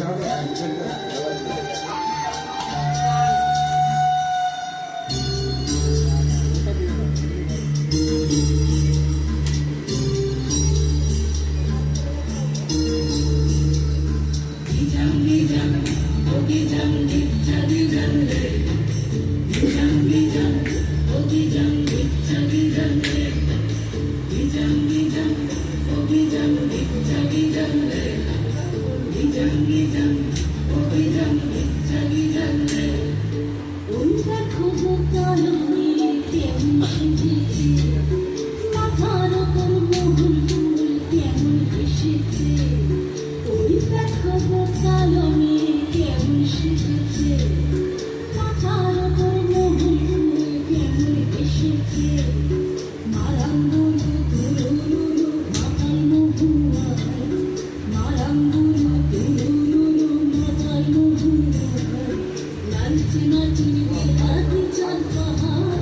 sao để hành sinh Dum dum dum dum dum dum Don't কাছে মাটি হাতে চাল পাহাড়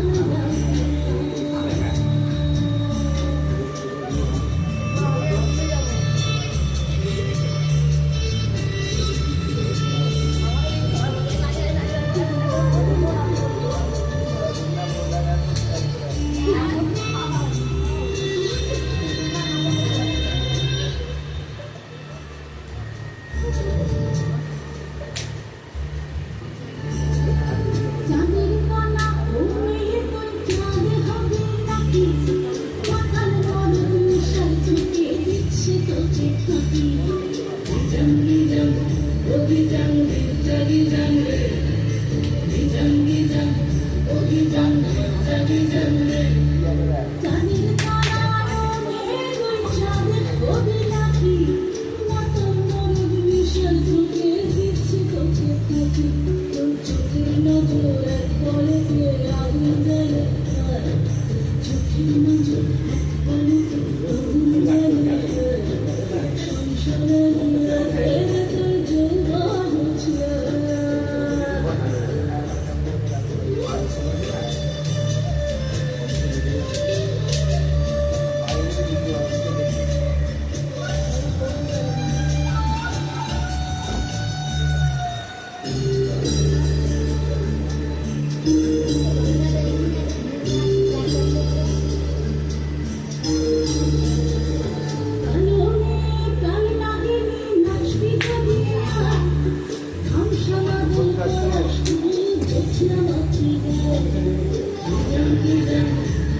চুপ চুপের নজর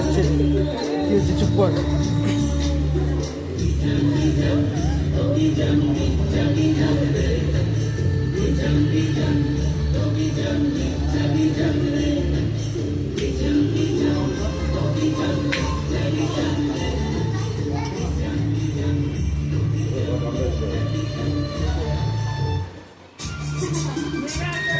হচ্ছে কি হচ্ছে চুপ কর Thank you.